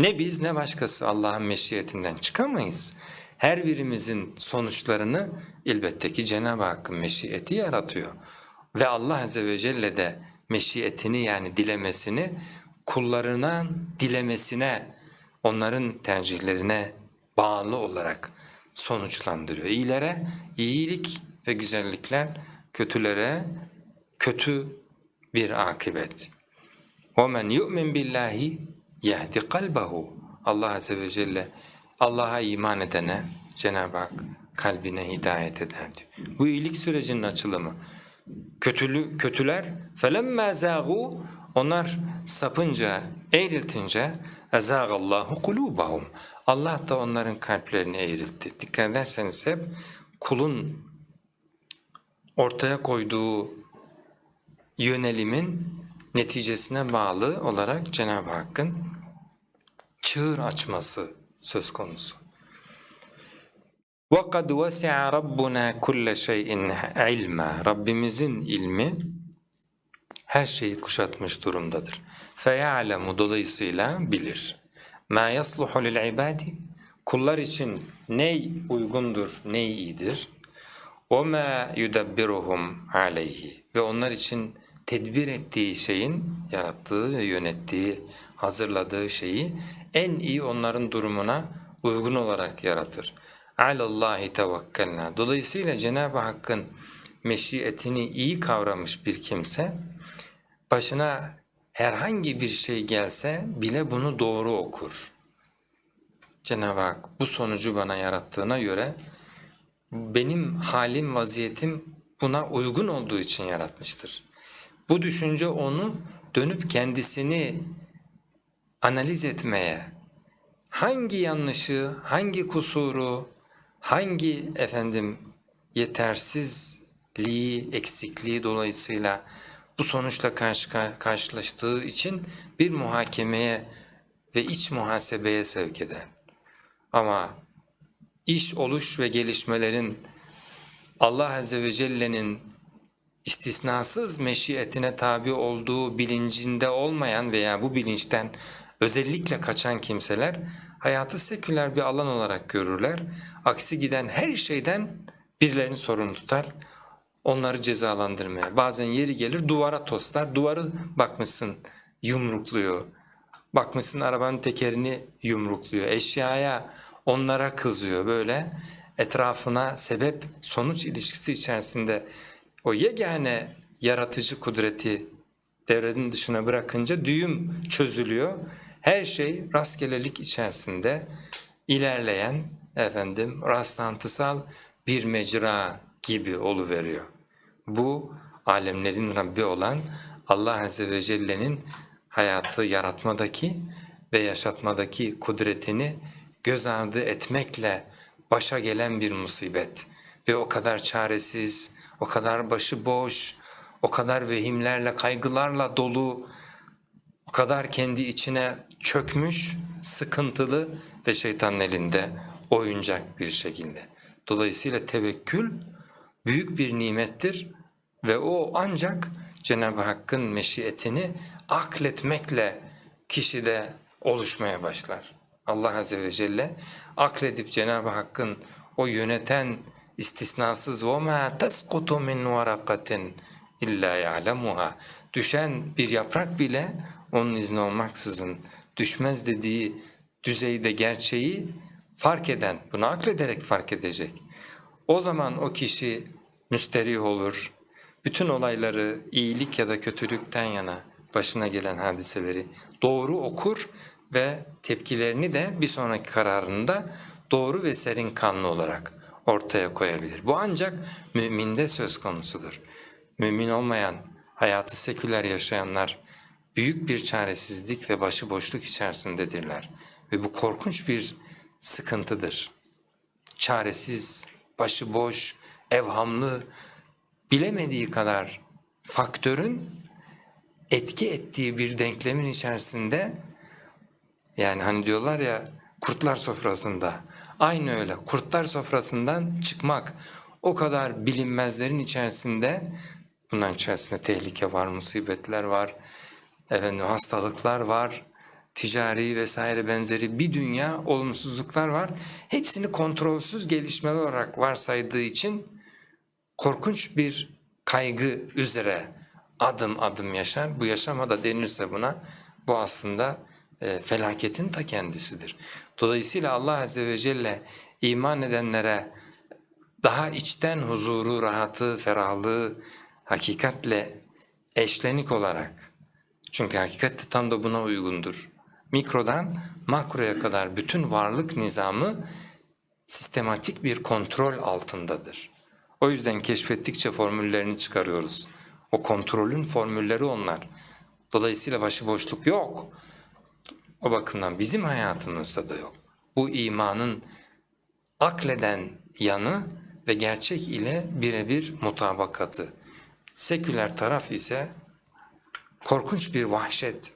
Ne biz ne başkası Allah'ın meşiyetinden çıkamayız. Her birimizin sonuçlarını elbette ki Cenab-ı Hakk'ın meşiyeti yaratıyor. Ve Allah Azze ve Celle de meşiyetini yani dilemesini kullarına dilemesine, onların tercihlerine bağlı olarak sonuçlandırıyor. İyilere iyilik ve güzellikler, kötülere kötü bir akıbet. وَمَنْ يُؤْمِنْ بِاللّٰهِ يَهْدِ قَلْبَهُ Allah Azze ve Celle Allah'a iman edene Cenab-ı Hak kalbine hidayet eder diyor. Bu iyilik sürecinin açılımı. Kötülü, kötüler فَلَمَّا زَاغُوا Onlar sapınca, eğriltince اَزَاغَ اللّٰهُ قُلُوبَهُمْ Allah da onların kalplerini eğriltti. Dikkat ederseniz hep kulun ortaya koyduğu yönelimin neticesine bağlı olarak Cenab-ı Hakk'ın çığır açması söz konusu. وَقَدْ وَسِعَ رَبُّنَا كُلَّ شَيْءٍ عِلْمًا Rabbimizin ilmi her şeyi kuşatmış durumdadır. فَيَعْلَمُ Dolayısıyla bilir. مَا يَصْلُحُ لِلْعِبَادِ Kullar için ney uygundur, ney iyidir? وَمَا يُدَبِّرُهُمْ عَلَيْهِ Ve onlar için tedbir ettiği şeyin, yarattığı ve yönettiği, hazırladığı şeyi en iyi onların durumuna uygun olarak yaratır. Alallahi tevekkelna. Dolayısıyla Cenab-ı Hakk'ın meşiyetini iyi kavramış bir kimse, başına herhangi bir şey gelse bile bunu doğru okur. Cenab-ı Hak bu sonucu bana yarattığına göre benim halim, vaziyetim buna uygun olduğu için yaratmıştır. Bu düşünce onu dönüp kendisini analiz etmeye, hangi yanlışı, hangi kusuru, hangi efendim yetersizliği, eksikliği dolayısıyla bu sonuçla karşı karşılaştığı için bir muhakemeye ve iç muhasebeye sevk eder. Ama iş oluş ve gelişmelerin Allah Azze ve Celle'nin istisnasız meşiyetine tabi olduğu bilincinde olmayan veya bu bilinçten özellikle kaçan kimseler hayatı seküler bir alan olarak görürler. Aksi giden her şeyden birilerini sorumlu tutar, onları cezalandırmaya. Bazen yeri gelir duvara toslar, duvarı bakmışsın yumrukluyor. Bakmışsın arabanın tekerini yumrukluyor, eşyaya onlara kızıyor böyle etrafına sebep sonuç ilişkisi içerisinde o yegane yaratıcı kudreti devrenin dışına bırakınca düğüm çözülüyor. Her şey rastgelelik içerisinde ilerleyen efendim rastlantısal bir mecra gibi oluveriyor. Bu alemlerin Rabbi olan Allah Azze ve Celle'nin hayatı yaratmadaki ve yaşatmadaki kudretini göz ardı etmekle başa gelen bir musibet ve o kadar çaresiz, o kadar başıboş, o kadar vehimlerle, kaygılarla dolu, o kadar kendi içine çökmüş, sıkıntılı ve şeytanın elinde oyuncak bir şekilde. Dolayısıyla tevekkül büyük bir nimettir ve o ancak Cenab-ı Hakk'ın meşiyetini akletmekle kişide oluşmaya başlar. Allah Azze ve Celle akledip Cenab-ı Hakk'ın o yöneten istisnasız ve ma tasqutu min varakatin illa ya'lemuha. Düşen bir yaprak bile onun izni olmaksızın düşmez dediği düzeyde gerçeği fark eden, bunu aklederek fark edecek. O zaman o kişi müsterih olur, bütün olayları iyilik ya da kötülükten yana başına gelen hadiseleri doğru okur ve tepkilerini de bir sonraki kararında doğru ve serin kanlı olarak ortaya koyabilir. Bu ancak müminde söz konusudur. Mümin olmayan, hayatı seküler yaşayanlar büyük bir çaresizlik ve başıboşluk içerisindedirler. Ve bu korkunç bir sıkıntıdır. Çaresiz, başıboş, evhamlı, bilemediği kadar faktörün etki ettiği bir denklemin içerisinde yani hani diyorlar ya kurtlar sofrasında aynı öyle kurtlar sofrasından çıkmak o kadar bilinmezlerin içerisinde bunların içerisinde tehlike var, musibetler var, efendim hastalıklar var, ticari vesaire benzeri bir dünya olumsuzluklar var. Hepsini kontrolsüz gelişmeler olarak varsaydığı için korkunç bir kaygı üzere adım adım yaşar. Bu yaşama da denirse buna bu aslında e, felaketin ta kendisidir. Dolayısıyla Allah Azze ve Celle iman edenlere daha içten huzuru, rahatı, ferahlığı hakikatle eşlenik olarak çünkü hakikat de tam da buna uygundur. Mikrodan makroya kadar bütün varlık nizamı sistematik bir kontrol altındadır. O yüzden keşfettikçe formüllerini çıkarıyoruz. O kontrolün formülleri onlar. Dolayısıyla başıboşluk yok. O bakımdan bizim hayatımızda da yok. Bu imanın akleden yanı ve gerçek ile birebir mutabakatı. Seküler taraf ise korkunç bir vahşet,